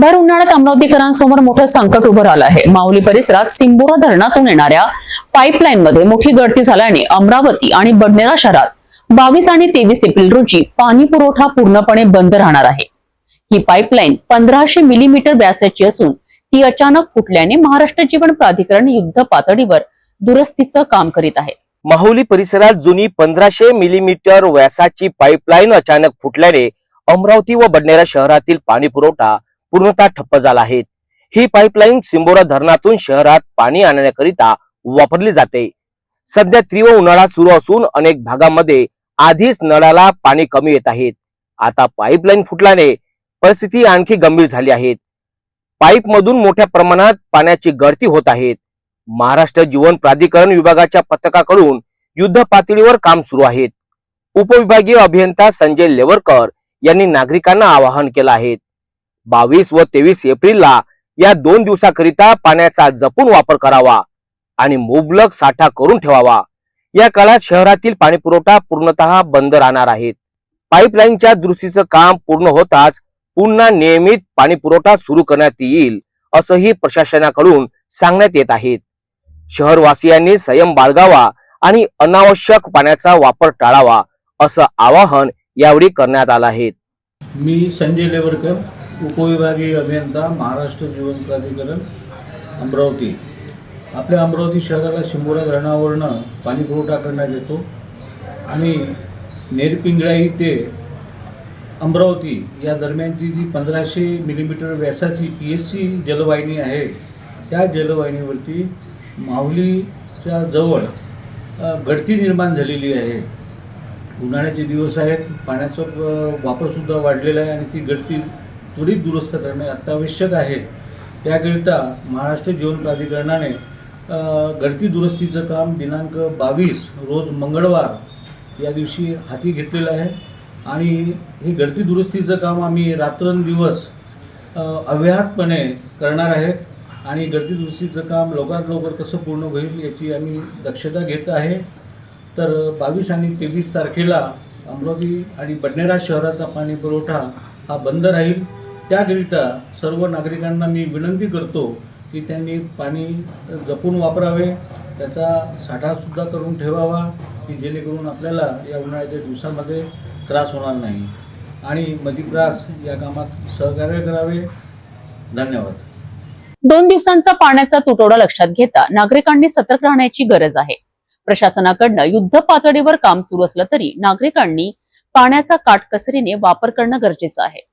भर उन्हाळ्यात अमरावतीकरांसमोर मोठं संकट उभं राहिलं आहे. माऊली परिसरात सिंबोरा धरणातून येणाऱ्या पाईपलाईन मध्ये मोठी गळती झाल्याने अमरावती आणि बडनेरा शहरात बावीस आणि तेवीस एप्रिल रोजी पाणी पुरवठा पूर्णपणे बंद राहणार आहे. ही पाईपलाईन पंधराशे मिलीमीटर व्यासाची असून ती अचानक फुटल्याने महाराष्ट्र जीवन प्राधिकरण युद्ध पातळीवर दुरुस्तीचं काम करीत आहे. माहुली परिसरात जुनी पंधराशे मिलीमीटर व्यासाची पाईपलाईन अचानक फुटल्याने अमरावती व बडनेरा शहरातील पाणी पुरवठा पूर्णतः ठप्प झाला आहे. ही पाईपलाईन सिंबोरा धरणातून शहरात पाणी आणण्याकरिता वापरली जाते. सध्या तीव्र उन्हाळा सुरू असून अनेक भागामध्ये आधीच नळाला पाणी कमी येत आहेत आता पाईपलाईन फुटल्याने परिस्थिती आणखी गंभीर झाली आहे. पाईप मधून मोठ्या प्रमाणात पाण्याची गळती होत आहे. महाराष्ट्र जीवन प्राधिकरण विभागाच्या पथकाकडून युद्ध पातळीवर काम सुरू आहे. उपविभागीय अभियंता संजय लेवरकर यांनी नागरिकांना आवाहन केलं आहे. बावीस व तेवीस एप्रिलला या दोन दिवसाकरिता पाण्याचा जपून वापर करावा आणि मुबलक साठा करून ठेवावा. या काळात शहरातील पाणीपुरवठा पूर्णतः बंद राहणार आहे. पाईपलाईनच्या दुरुस्तीचं काम पूर्ण होताच पुन्हा नियमित पाणीपुरवठा सुरू करण्यात येईल असंही प्रशासनाकडून सांगण्यात येत आहेत शहरवासियांनी संयम बाळगावा आणि अनावश्यक पाण्याचा वापर टाळावा असं आवाहन यावेळी करण्यात आलं आहे. मी संजय लेवरकर उपविभागीय अभियंता महाराष्ट्र जीवन प्राधिकरण अमरावती. आपल्या अमरावती शहराला शिंबोरा धरणावरनं पाणी पुरवठा करण्यात येतो. आणि नेरपिंगळाई ते अमरावती या दरम्यानची जी पंधराशे मिलीमीटर व्यासाची पी एस सी जलवाहिनी आहे त्या जलवाहिनीवरती माहुलीच्या जवळ गळती निर्माण झालेली आहे. उन्हाळ्याचे दिवस आहेत पाण्याचा वापरसुद्धा वाढलेला आहे आणि ती गळती त्वरित दुरुस्त करणे अत्यावश्यक आहे. त्याकरिता महाराष्ट्र जीवन प्राधिकरणाने अ, गळती दुरुस्तीचं काम दिनांक बावीस रोज मंगळवार या दिवशी हाती घेतलेलं आहे. आणि हे गळती दुरुस्तीचं काम आम्ही रात्रंदिवस अव्याहतपणे करणार आहेत आणि गळती दुरुस्तीचं काम लवकरात लवकर कसं पूर्ण होईल याची आम्ही दक्षता घेत आहे. तर बावीस आणि तेवीस तारखेला अमरावती आणि बडनेरा शहराचा पाणी पुरवठा हा बंद राहील. त्याकरिता सर्व नागरिकांना मी विनंती करतो की त्यांनी पाणी जपून वापरावे त्याचा साठासुद्धा करून ठेवावा की जेणेकरून आपल्याला या उन्हाळ्याच्या दिवसामध्ये त्रास होणार नाही. आणि मधीप्रास या कामात सहकार्य करावे. धन्यवाद. दोन दिवसांचा पाण्याचा तुटवडा लक्षात घेता नागरिकांनी सतर्क राहण्याची गरज आहे. प्रशासनाकडनं युद्ध पातळीवर काम सुरू असलं तरी नागरिकांनी पाण्याचा काटकसरीने वापर करणं गरजेचं आहे.